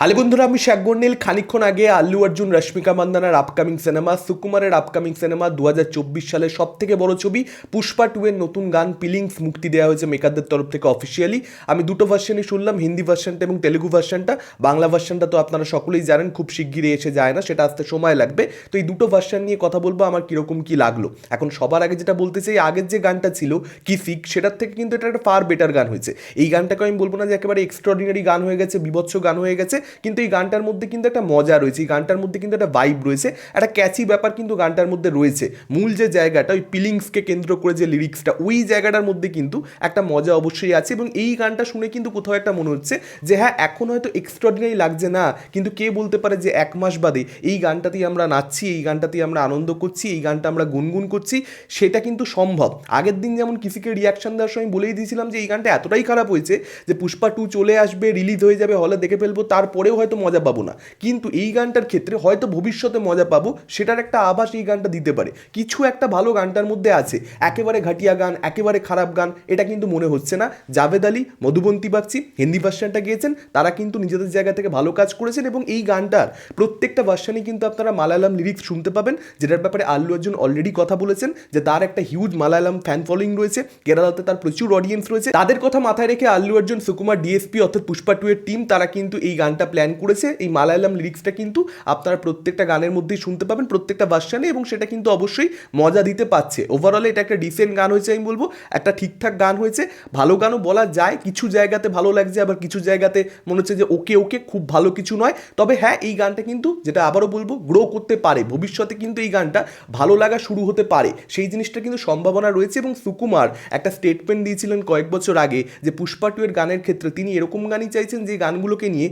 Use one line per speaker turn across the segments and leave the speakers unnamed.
হালে বন্ধুরা আমি শাকগন্ডিল খানিকক্ষণ আগে আল্লু অর্জুন, রশ্মিকা মান্দানার আপকামিং সিনেমা সুকুমারের আপকামিং সিনেমা দু সালের সব থেকে বড় ছবি পুষ্পা টু এর নতুন গান পিলিংস মুক্তি দেওয়া হয়েছে মেকারদের তরফ থেকে অফিসিয়ালি আমি দুটো ভার্সনই শুনলাম, হিন্দি ভার্সনটা এবং তেলেগু ভার্সনটা বাংলা ভার্সনটা তো আপনারা সকলেই জানেন, খুব শিগগিরই এসে যায় না, সেটা আসতে সময় লাগবে। তো এই দুটো ভার্সন নিয়ে কথা বলব, আমার কীরকম কী লাগল। এখন সবার আগে যেটা বলতে চাই, আগের যে গানটা ছিল কি ফিক সেটার থেকে কিন্তু এটা একটা ফার বেটার গান হয়েছে। এই গানটাকে আমি বলব না যে একেবারে এক্সট্রাঅর্ডিনারি গান হয়ে গেছে, বিভৎস গান হয়ে গেছে কিন্তু এই গানটার মধ্যে কিন্তু একটা মজা রয়েছে, এই গানটার মধ্যে কিন্তু একটা ভাইব রয়েছে। একটা ক্যাচি ব্যাপার কিন্তু গানটার মধ্যে রয়েছে। মূল যে জায়গাটা, ওই পিলিংসকে কেন্দ্র করে যে লিরিক্সটা ওই জায়গাটার মধ্যে কিন্তু একটা মজা অবশ্যই আছে এবং এই গানটা শুনে কিন্তু কোথাও একটা মনে হচ্ছে যে হ্যাঁ এখন হয়তো এক্সট্রাঅর্ডিনারি লাগছে না, কিন্তু কে বলতে পারে যে, এক মাস বাদে এই গানটাতেই আমরা নাচছি, এই গানটাতেই আমরা আনন্দ করছি, এই গানটা আমরা গুনগুন করছি, সেটা কিন্তু সম্ভব। আগের দিন যেমন কিসিকে রিয়াকশন দেওয়ার সময় বলেই দিয়েছিলাম যে, এই গানটা এতটাই খারাপ হয়েছে যে, পুষ্পা টু চলে আসবে রিলিজ হয়ে যাবে হলে দেখে ফেলব তারপরেও হয়তো মজা পাবো না। কিন্তু এই গানটার ক্ষেত্রে হয়তো ভবিষ্যতে মজা পাবো, সেটার একটা আভাস এই গানটা দিতে পারে। কিছু একটা ভালো গানটার মধ্যে আছে। একেবারে ঘাটিয়া গান, একেবারে খারাপ গান, এটা কিন্তু মনে হচ্ছে না। জাভেদ আলী, মধুবন্তী বাগচি, হিন্দি ভার্সানটা গিয়েছেন, তারা কিন্তু নিজেদের জায়গা থেকে ভালো কাজ করেছেন এবং এই গানটার প্রত্যেকটা ভার্সনই কিন্তু আপনারা মালায়ালাম লিরিক্স শুনতে পাবেন, যেটার ব্যাপারে আল্লু অর্জুন অলরেডি কথা বলেছেন, যে তার একটা হিউজ মালায়ালাম ফ্যান ফলোয়িং রয়েছে, কেরালাতে তার প্রচুর অডিয়েন্স রয়েছে। তাদের কথা মাথায় রেখে আল্লু অর্জুন সুকুমার ডিএসপি অর্থাৎ পুষ্পা টু এর টিম তারা কিন্তু এই গানটা প্ল্যান করেছে, এই মালায়ালাম লিরিক্সটা কিন্তু আপনারা প্রত্যেকটা গানের মধ্যেই শুনতে পাবেন, প্রত্যেকটা ভার্সানে এবং সেটা কিন্তু অবশ্যই মজা দিতে পাচ্ছে ওভারঅল এটা একটা ডিসেন্ট গান হয়েছে আমি বলব, একটা ঠিকঠাক গান হয়েছে। ভালো গানও বলা যায়, কিছু জায়গাতে ভালো লাগছে, আবার কিছু জায়গাতে মনে হচ্ছে যে ওকে ওকে খুব ভালো কিছু নয়। তবে হ্যাঁ এই গানটা কিন্তু, যেটা আবারও বলব গ্রো করতে পারে। ভবিষ্যতে কিন্তু এই গানটা ভালো লাগা শুরু হতে পারে। সেই জিনিসটা কিন্তু সম্ভাবনা রয়েছে এবং সুকুমার একটা স্টেটমেন্ট দিয়েছিলেন কয়েক বছর আগে যে পুষ্পা টু এর গানের ক্ষেত্রে তিনি এরকম গানই চাইছেন যে গানগুলোকে নিয়ে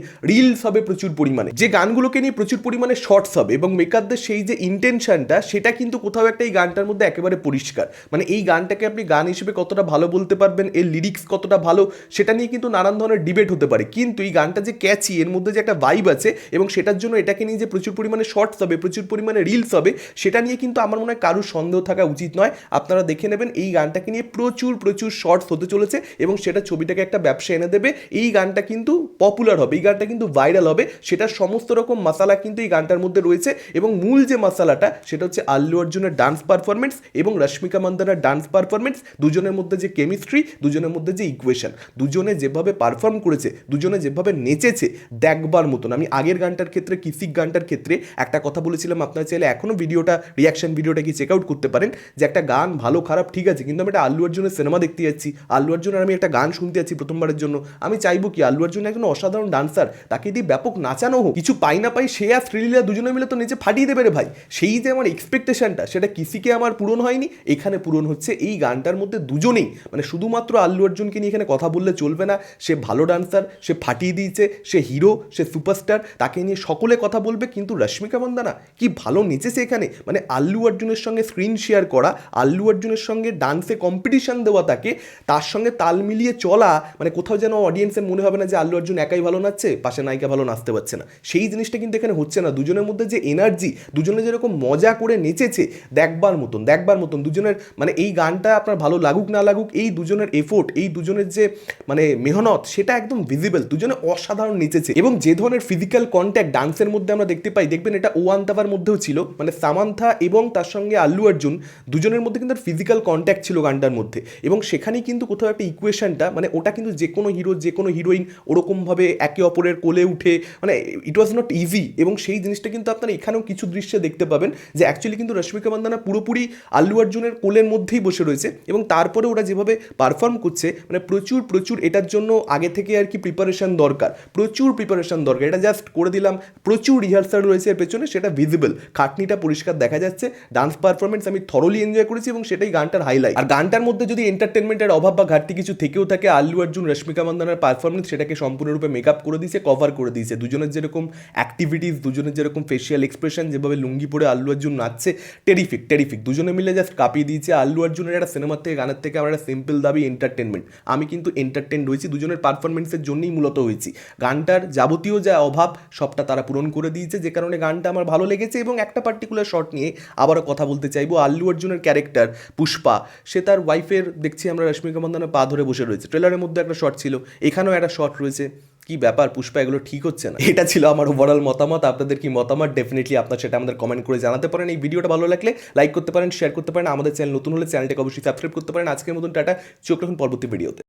রিলস হবে প্রচুর পরিমাণে। যে গানগুলোকে নিয়ে প্রচুর পরিমাণে শর্টস হবে এবং মেকারদের সেই যে ইন্টেনশনটা সেটা কিন্তু কোথাও একটা এই গানটার মধ্যে একেবারে পরিষ্কার। মানে এই গানটাকে আপনি গান হিসেবে কতটা ভালো বলতে পারবেন, এর লিরিক্স কতটা ভালো, সেটা নিয়ে কিন্তু নানান ধরনের ডিবেট হতে পারে। কিন্তু এই গানটা যে ক্যাচি এর মধ্যে যে একটা ভাইব আছে এবং সেটার জন্য এটাকে নিয়ে যে প্রচুর পরিমাণে শর্টস হবে, প্রচুর পরিমাণে রিলস হবে, সেটা নিয়ে কিন্তু আমার মনে হয় কারোর সন্দেহ থাকা উচিত নয়। আপনারা দেখে নেবেন এই গানটাকে নিয়ে প্রচুর প্রচুর শর্টস হতে চলেছে এবং সেটা ছবিটাকে একটা ব্যবসা এনে দেবে। এই গানটা কিন্তু পপুলার হবে, এই গানটা কিন্তু ভাইরাল হবে সেটার সমস্ত রকম মশালা কিন্তু এই গানটার মধ্যে রয়েছে এবং মূল যে মশালাটা, সেটা হচ্ছে আল্লু অর্জুনের ডান্স পারফরমেন্স এবং রশ্মিকা মন্দানার ডান্স পারফরমেন্স দুজনের মধ্যে যে কেমিস্ট্রি দুজনের মধ্যে যে ইকুয়েশন দুজনে যেভাবে পারফর্ম করেছে, দুজনে যেভাবে নেচেছে দেখবার মতন। আমি আগের গানটার ক্ষেত্রে, কিসিক গানটার ক্ষেত্রে একটা কথা বলেছিলাম, আপনারা চাইলে এখনও ভিডিওটা রিয়াকশন ভিডিওটা কি চেক আউট করতে পারেন, যে একটা গান ভালো, খারাপ, ঠিক আছে, কিন্তু আমি একটা আল্লু অর্জুনের সিনেমা দেখতে যাচ্ছি। আল্লু অর্জুনের আমি একটা গান শুনতে যাচ্ছি প্রথমবারের জন্য। আমি চাইব কি আল্লু অর্জুন একজন অসাধারণ ডান্সার তাকে দিয়ে ব্যাপক নাচানো হোক। কিছু পাই না পাই সে আর শ্রীলীলা দুজনে মিলে তো নিচে ফাটিয়ে দেবে রে ভাই। সেই যে আমার এক্সপেকটেশনটা সেটা কিসিকে আমার পূরণ হয়নি, এখানে পূরণ হচ্ছে এই গানটার মধ্যে দুজনেই। মানে শুধুমাত্র আল্লু অর্জুনকে নিয়ে এখানে কথা বললে চলবে না। সে ভালো ডান্সার সে ফাটিয়ে দিয়েছে, সে হিরো সে সুপারস্টার তাকে নিয়ে সকলে কথা বলবে কিন্তু রশ্মিকা মন্দানা কি ভালো নেচেছে এখানে? মানে আল্লু অর্জুনের সঙ্গে স্ক্রিন শেয়ার করা, আল্লু অর্জুনের সঙ্গে ডান্সে কম্পিটিশন দেওয়া তাকে, তার সঙ্গে তাল মিলিয়ে চলা মানে কোথাও যেন অডিয়েন্সের মনে হবে না যে আল্লু অর্জুন একাই ভালো নাচছে, পাশে নায়িকা ভালো নাচতে পারছে না। সেই জিনিসটা কিন্তু এখানে হচ্ছে না। দুজনের মধ্যে যে এনার্জি দুজনে যেরকম মজা করে নেচেছে, দেখবার মতন দেখবার মতন, দুজনের মানে এই গানটা আপনার ভালো লাগুক, না লাগুক, এই দুজনের এফোর্ট এই দুজনের যে মানে মেহনত, সেটা একদম ভিজিবল দুজনে অসাধারণ নেচেছে। এবং যে ধরনের ফিজিক্যাল কন্ট্যাক্ট ডান্সের মধ্যে আমরা দেখতে পাই, দেখবেন এটা ওয়ান তাবার মধ্যেও ছিল মানে সামান্থা এবং তার সঙ্গে আল্লু অর্জুন, দুজনের মধ্যে কিন্তু ফিজিক্যাল কন্ট্যাক্ট ছিল গানটার মধ্যে। এবং সেখানেই কিন্তু কোথাও একটা ইকুয়েশনটা মানে ওটা কিন্তু যে কোনো হিরো যে কোনো হিরোইন ওরকমভাবে একে অপরের কোলে উঠে মানে ইট ওয়াজ নট ইজি এবং সেই জিনিসটা কিন্তু আপনারা এখানেও কিছু দৃশ্যে দেখতে পাবেন যে অ্যাকচুয়ালি কিন্তু রশ্মিকা মান্দানা পুরোপুরি আল্লু অর্জুনের কোলের মধ্যেই বসে রয়েছে এবং তারপরে ওরা যেভাবে পারফর্ম করছে মানে প্রচুর প্রচুর এটার জন্য আগে থেকে আর কি প্রিপারেশন দরকার, প্রচুর প্রিপারেশন দরকার। এটা জাস্ট করে দিলাম, প্রচুর রিহার্সাল রয়েছে এর পেছনে, সেটা ভিজিবল খাটনিটা পরিষ্কার দেখা যাচ্ছে ডান্স পারফরমেন্স আমি থরলি এনজয় করেছি এবং সেটাই গানটার হাইলাইট আর গানটার মধ্যে যদি এন্টারটেনমেন্টের অভাব বা ঘাটতি কিছু থেকেও থাকে আল্লু অর্জুন, রশ্মিকা মান্দানার পারফরমেন্স সেটাকে সম্পূর্ণরূপে মেকআপ করে দিয়েছে কভার করে দিয়েছে। দুজনের যেরকম অ্যাক্টিভিটিস দুজনের যেরকম ফেশিয়াল এক্সপ্রেশন যেভাবে লুঙ্গি পরে আল্লু অর্জুন নাচছে টেরিফিক টেরিফিক দুজনে মিলে জাস্ট কাঁপিয়ে দিয়েছে আল্লু অর্জুনের একটা সিনেমার থেকে, গানের থেকে আমার একটা সিম্পল দাবি এন্টারটেনমেন্ট আমি কিন্তু এন্টারটেন হয়েছি দুজনের পারফরমেন্সের জন্যই মূলত হয়েছি। গানটার যাবতীয় যা অভাব, সবটা তারা পূরণ করে দিয়েছে, যে কারণে গানটা আমার ভালো লেগেছে এবং একটা পার্টিকুলার শট নিয়ে আবারও কথা বলতে চাইব। আল্লু অর্জুনের ক্যারেক্টার পুষ্পা, সে তার ওয়াইফের দেখছি আমরা রশ্মিকা মন্দানা পা ধরে বসে রয়েছে। ট্রেলারের মধ্যে একটা শট ছিল, এখানেও একটা শট রয়েছে। কি ব্যাপার পুষ্পা, এগুলো ঠিক হচ্ছে না? এটা ছিল আমার ওভারঅল মতামত। আপনাদের কি মতামত? ডেফিনেটলি আপনার সেটা আমাদের কমেন্ট করে জানাতে পারেন। এই ভিডিওটা ভালো লাগলে লাইক করতে পারেন শেয়ার করতে পারেন। আমাদের চ্যানেল নতুন হলে চ্যানেলটাকে অবশ্যই সাবস্ক্রাইব করতে পারেন। আজকের মতন টাটা। চোখ রাখুন পরবর্তী ভিডিওতে